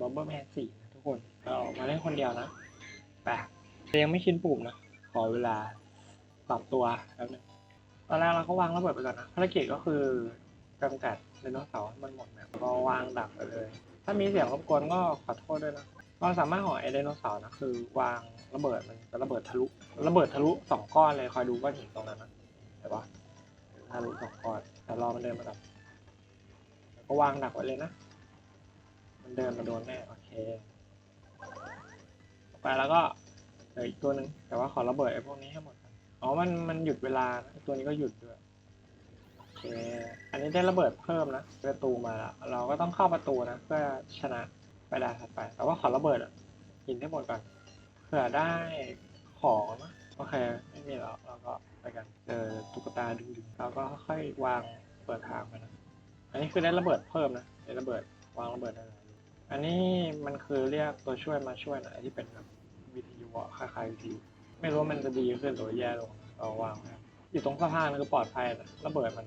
บอมเบอร์แมนสี่นะทุกคนเราออกมาเล่นคนเดียวนะแปะแต่ยังไม่ชินปุ่มนะ ขอเวลาปรับตัวแป๊บนึงตอนแรกเราก็วางระเบิดไปก่อนนะภารกิจก็คือกำจัดไดโนเสาร์ให้มันหมดนะแล้วก็วางดักไปเลย ถ้ามีเสียงรบกวนก็ขอโทษด้วยนะความสามารถของไอไดโนเสาร์นะคือ วางระเบิดมันจะระเบิดทะลุระเบิดทะลุสองก้อนเลยคอยดูก้อนหินตรงนั้นนะเห็นปะทะลุสองก้อนแต่รอมันเดินมาดับก็วางดักไว้เลยนะ มันเดินมาโดนแน่โอเคไปแล้วก็เหลืออีกตัวหนึ่งแต่ว่าขอระเบิดไอ้พวกนี้ให้หมดก่อนอ๋อมันมันหยุดเวลานะตัวนี้ก็หยุดด้วยโอเคอันนี้ได้ระเบิดเพิ่มนะประตูมาแล้วเราก็ต้องเข้าประตูนะเพื่อชนะไปด่านถัดไป แต่ว่าขอระเบิดอะหินให้หมดก่อนเผื่อได้ของนะโอเคไม่มีแล้วเราก็ไปกันเจอตุ๊กตาดึงๆเราก็ค่อยๆวางเปิดทางไปนะอันนี้คือได้ระเบิดเพิ่มนะได้ระเบิดวางระเบิดได้เลย อันนี้มันคือเรียกตัวช่วยมาช่วยนะไอ้ที่เป็นแบบวิทยุอะคล้ายๆวิทยุไม่รู้มันจะดีขึ้นหรือแย่ลงเราวางไว้อยู่ตรงสะพานคือปลอดภัยนะระเบิดมัน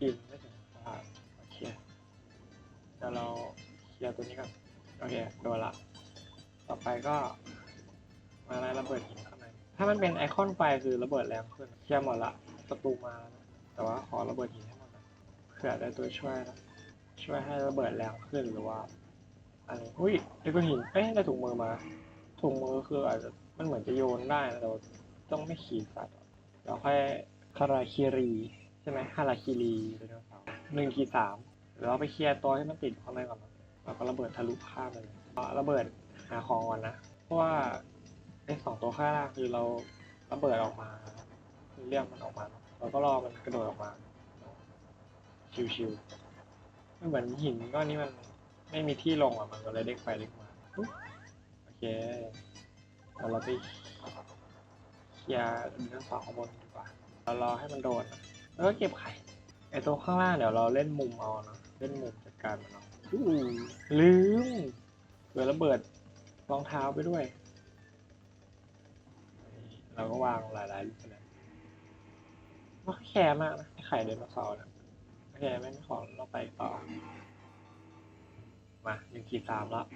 กินไม่ถึงสะพานโอเคเดี๋ยวเราเคลียร์ตัวนี้ก่อนโอเคโดนละต่อไปก็มาไล่ระเบิดหินข้างในถ้ามันเป็นไอคอนไฟคือระเบิดแรงขึ้นเคลียร์หมดละประตูมาแต่ว่าขอระเบิดหินให้หมดก่เผื่อได้ตัวช่วยนะช่วยให้ระเบิดแรงขึ้นหรือว่า อะไรอุ้ยได้ก้อนหินเอ้ยได้ถุงมือมาถุงมือคืออาจจะมันเหมือนจะโยนได้นะแต่ว่าต้องไม่ขีดสัตว์เราค่อยคาราคิรีใช่ไหมฮาราคิรีไดโนเสาร์หนึ่งขีดสามเดี๋ยวเราไปเคลียร์ตัวที่มันติดข้างในก่อนเราก็ระเบิดทะลุข้ามไปเลยระเบิดหาของก่อนนะเพราะว่าไอ้สองตัวข้างล่างคือเราระเบิดออกมาเรียกมันออกมาเนอะเราก็รอมันกระโดดออกมาชิวๆไม่เหมือนหินก้อนนี้มัน ไม่มีที่ลงอะมันก็เลยเด้งไปเด้งมาโอเคเดี๋ยวเราไปเคลียร์ดินทั้งสองข้างบนดีกว่าเรารอให้มันโดนแล้วก็เก็บไข่ไอตัวข้างล่างเดี๋ยวเราเล่นมุมเอาเนาะเล่นมุมจัดการมันเอาลืมเผื่อระเบิดรองเท้าไปด้วย เราก็วางหลายๆลูกเลยว่าแคร์มากนะไอ้ไข่ไดโนเสาร์เนี่ยโอเคไม่มีของเราไปต่อ มาหนึ่งขีดสามแล้ว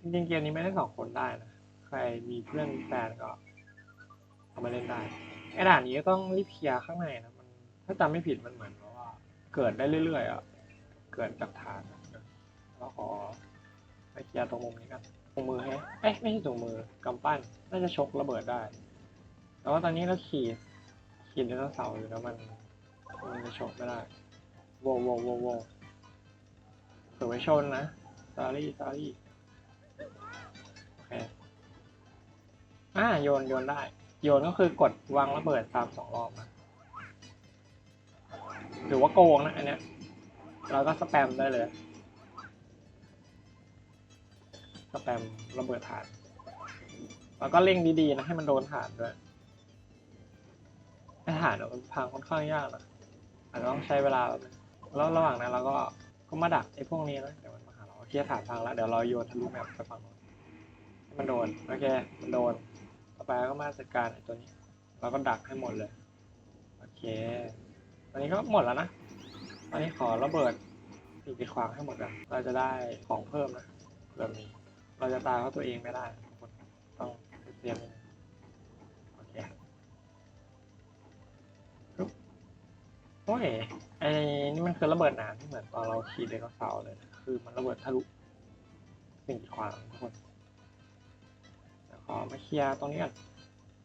จริงๆเกมนี้ไม่ได้สองคนได้นะใครมีเพื่อนแฟนก็เอามาเล่นได้ไอ้ด่านนี้ก็ต้องรีบเคลียร์ข้างในนะมันถ้าจำไม่ผิดมันเหมือนว่าเกิดได้เรื่อยๆอะเกิดจากฐานเราขอไปเคลียร์ตรงมุมนี้กันตรงมือให้เอ้ยไม่ใช่ตรงมือกำปั้นน่าจะชกระเบิดได้แต่ว่าตอนนี้เราขี่ขี่ไดโนเสาร์อยู่แล้วมันมันจะชกไม่ได้โวโวโวโว เผื่อไว้ชนนะ s อรี่ s อรี่โอเคอ่าโยนโยนได้ โยนก็คือกดวางระเบิดตามสองรอบนะหรือว่าโกงนะอันเนี้ยเราก็สแปมได้เลย สแปมระเบิดฐาน แล้วก็เร่งดีๆนะให้มันโดนฐานด้วยไอ้ฐานเนี่ยมันพังค่อนข้างยากนะอาจจะต้องใช้เวลาแล้วระหว่างนั้นเราก็ ก็มาดักไอ้พวกนี้นะเดี๋ยวมันมาหาเราโอเคฐานพังแล้วเดี๋ยวเราโยนทะลุแมปไปฝั่งโน้นให้มันโดนโอเคมันโดนต่อไปก็มาจัดการไอ้ตัวนี้ เราก็ดักให้หมดเลยโอเคตอนนี้ก็หมดแล้วนะตอนนี้ขอระเบิดสิ่งกีดขวางให้หมดกันเราจะได้ของเพิ่มนะเผื่อมีเราจะตายเพราะตัวเองไม่ได้ทุกคนต้องเตรียมโอเคโอ้ย ไอ้นี่มันคือระเบิดน้ำที่เหมือนตอนเราขี่ไดโนเสาร์เลยนะคือมันระเบิดทะลุสิ่งกีดขวางทุกคนเดี๋ยวขอมาเคลียร์ตรงนี้ก่อน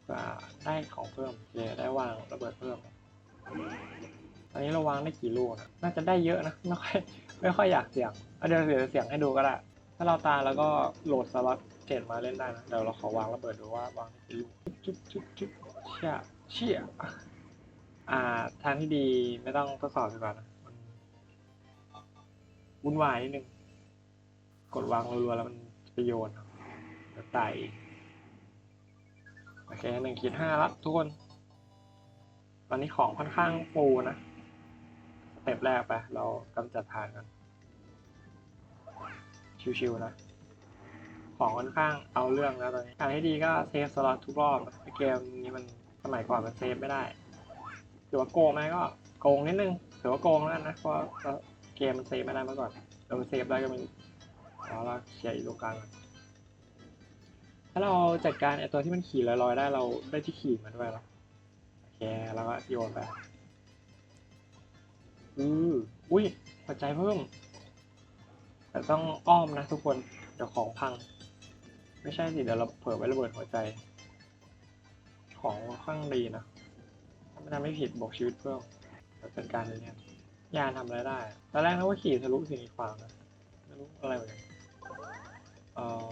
เพื่อได้ของเพิ่มเลยได้วางระเบิดเพิ่มตอนนี้เราวางได้กี่ลูกนะน่าจะได้เยอะนะไม่ค่อยไม่ค่อยอยากเสี่ยงเดี๋ยวเสียเสียงให้ดูก็ได้ถ้าเราตาแล้วก็โหลดสล็อตเจ็ดมาเล่นได้นะเดี๋ยวเราขอวางระเบิดดูว่าวางได้กี่ลูกจุ๊บจุ๊บจุ๊บเชี่ยเชี่ย อ่า ทางที่ดีไม่ต้องทดสอบดีกว่านะมันวุ่นวายนิดนึง กดวางรัวๆแล้วมันจะไปโยนครับเดี๋ยวตายเองโอเคหนึ่งขีดห้าละทุกคน ตอนนี้ของค่อนข้างฟูนะสเต็ปแรกไป เรากำจัดทานกัน ชิวๆนะของค่อนข้างเอาเรื่องแล้วตอนนี้ทางที่ดีก็เซฟสล็อตทุกรอบเกมนี้มันสมัยก่อนมันเซฟไม่ได้ ถือว่าโกงไหมก็โกงนิดนึงถือว่าโกงแล้วกันนะเพราะเกมมันเซฟไม่ได้เมื่อก่อนเราเซฟได้ก็ไมีอ๋อเราเคลียร์อีกตรงกลางก่อนถ้าเราจัดการไอตัวที่มันขี่ลอยๆได้เราได้ที่ขี่มันด้วยเหรอโอเคแล้วก็โยนไปอืออุ้ยหัวใจเพิ่มแต่ต้องอ้อมนะทุกคนเดี๋ยวของพัง ไม่ใช่สิเดี๋ยวเราเผลอไประเบิดหัวใจ ของค่อนข้างดีนะถ้า ไม่ทำไม่ผิดบอกชีวิตเพิ่มเดี๋ยวเป็นการเนี้ยยานทำอะไรได้ตอนแรกนึกว่าขี่ทะลุสิ่งกีดขวางนะไม่รู้อะไรเหมือนกันเออ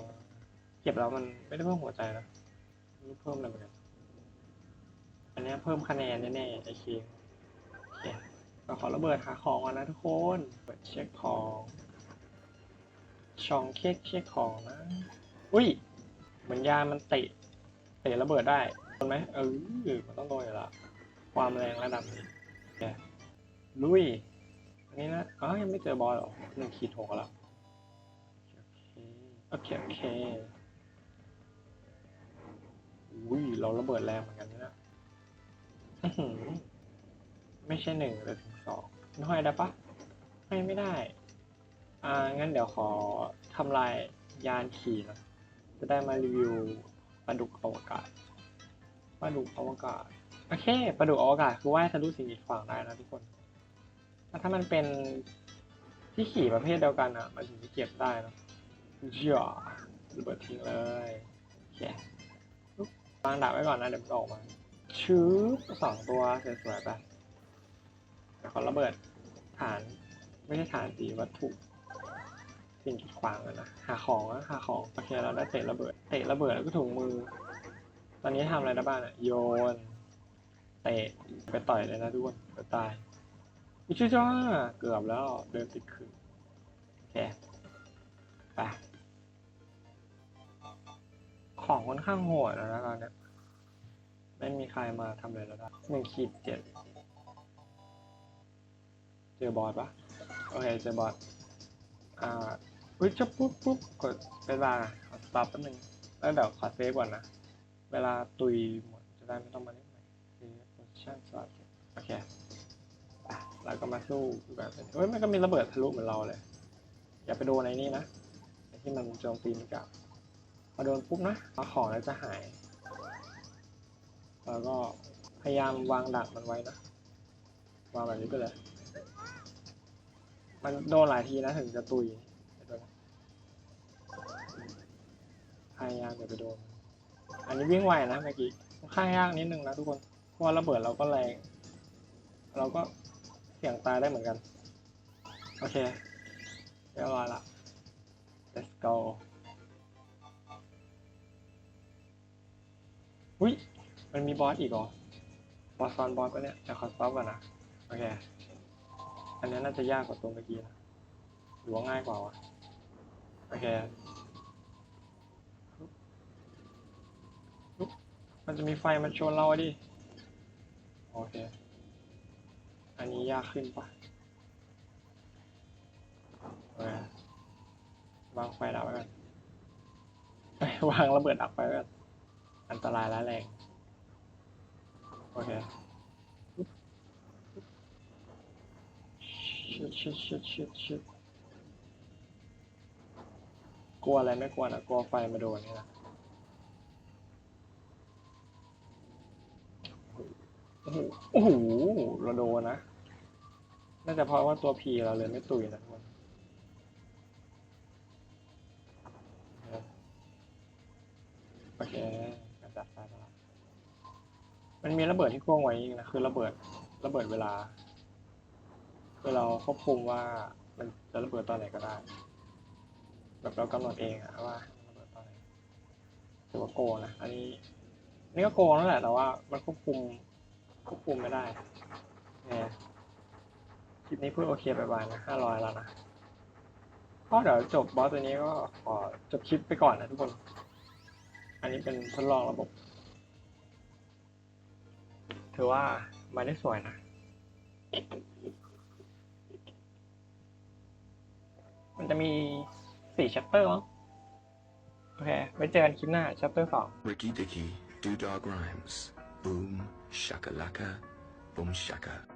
เก็บแล้วมันไม่ได้เพิ่มหัวใจนะไม่รู้เพิ่มอะไรเหมือนกันอันนี้เพิ่มคะแนนแน่ๆไอเคโอเคก็ขอระเบิดหาของก่อนนะทุกคนเปิดเช็คของช่องเช็คเช็คของนะ อุ้ยเหมือนยามันเตะเตะระเบิดได้โดนไหมเออมันต้องโดนอยู่และ ความแรงระดับนี้ลุย อันนี้นะอ๋อยังไม่เจอบอลหรอหนึ่งขีดหกแล้ว โอเค โอเค อุ้ย เราระเบิดแรงเหมือนกันนะไม่ใช่หนึ่งเลยถึงสองไม่ห้อยได้ปะให้ไม่ได้ อ่า งั้นเดี๋ยวขอทำลายยานขี่นะ จะได้มารีวิวปลาดุกอวกาศปลาดุกอวกาศ โอเคปลาดุกอวกาศคือว่ายทะลุสิ่งกีดขวางได้นะทุกคนแล้วถ้ามันเป็นที่ขี่ประเภทเดียวกันอะ มันถึงจะเก็บได้นะเจ่อระเบิดทิ้งเลยโอเคปุ๊บวางดักไว้ก่อนนะเดี๋ยวมันออกมาชื้อสองตัวสวยๆไปเดี๋ยวขอระเบิดฐานไม่ใช่ฐานสีวัตถุสิ่งกีดขวางอะนะหาของอะหาของโอเคเราได้เตะระเบิดเตะระเบิดแล้วก็ถุงมือ ตอนนี้ทำอะไรได้บ้างอะโยน เตะไปต่อยเลยนะทุกคนเดี๋ยวตายอิชิจ้าเกือบแล้วเดินติดคือโอเคไปของค่อนข้างโหดแล้วนะตอนเนี้ยไม่มีใครมาทำอะไรแล้วได้หนึ่งขีดเจ็ดเจอบอสปะโอเคเจอบอสอ่าอุ้ยจะปุ๊บปุ๊บกดเวลาขอสต็อปแป๊บนึงแล้วเดี๋ยวขอเซฟก่อนนะ เวลาตุยหมดจะได้ไม่ต้องมาเล่น ช่สลับโอเคอะเราก็มาสู้แบบเฮ้ยมันก็มีระเบิดทะลุเหมือนเราเลย อย่าไปโดนไอ้นี่นะที่มันโจมตีมันกลับพอโดนปุ๊บนะเอาของแล้วจะหาย แล้วก็พยายามวางดักมันไว้นะวางแบบนี้ไปเลย มันโดนหลายทีนะถึงจะตุยพยายามอย่าไปโดน อันนี้วิ่งไวนะเมื่อกี้ค่อนข้างยากนิดนึงนะทุกคน ว่าระเบิดเราก็แรง เราก็เสี่ยงตายได้เหมือนกัน โอเคเรียบร้อยละ let's go อุ้ยมันมีบอสอีกเหรอ บอสซ้อนบอสปะเนี่ยเดี๋ยวขอสต็อปก่อนนะ โอเค อันนี้น่าจะยากกว่าตัวเมื่อกี้นะหรือว่าง่ายกว่าวะ โอเค มันจะมีไฟมันชนเราดิ โอเค อันนี้ยากขึ้นปะโอเควางไฟดับไว้ก่อนเอ้ยวางระเบิดดับไฟไว้ก่อนอันตรายร้ายแรง โอเคชิดชิดชิดชิดชิดกลัวอะไรไม่กลัวนะกลัวไฟมาโดนนี่นะโอ้ โอ้โหเราโดนนะ น่าจะเพราะว่าตัวพีเราเลยไม่ตุยนะทุกคนโอเคกระจัดไฟมาแล้วมันมีระเบิดที่พ่วงไว้อีกนะคือระเบิดระเบิดเวลาคือเราควบคุมว่ามันจะระเบิดตอนไหนก็ได้ แบบเรากำหนดเองอะว่าระเบิดตอนไหนถือว่าโกงนะอันนี้นี่ก็โกงนั่นแหละแต่ว่ามันควบคุม ควบคุมไม่ได้เนี่ยคลิปนี้พูดโอเคไปบายนะห้าร้อยแล้วนะก็เดี๋ยวจบบอสตัวนี้ก็ขอจบคลิปไปก่อนนะทุกคน อันนี้เป็นทดลองระบบ ถือว่ามาได้สวยนะ มันจะมีสี่ชัปเตอร์มั้งโอเคไว้เจอกันคลิปหน้าชัปเตอร์สอง Ricky Dicky, Do Dog Rhymes. Boom, shakalaka, boom shaka.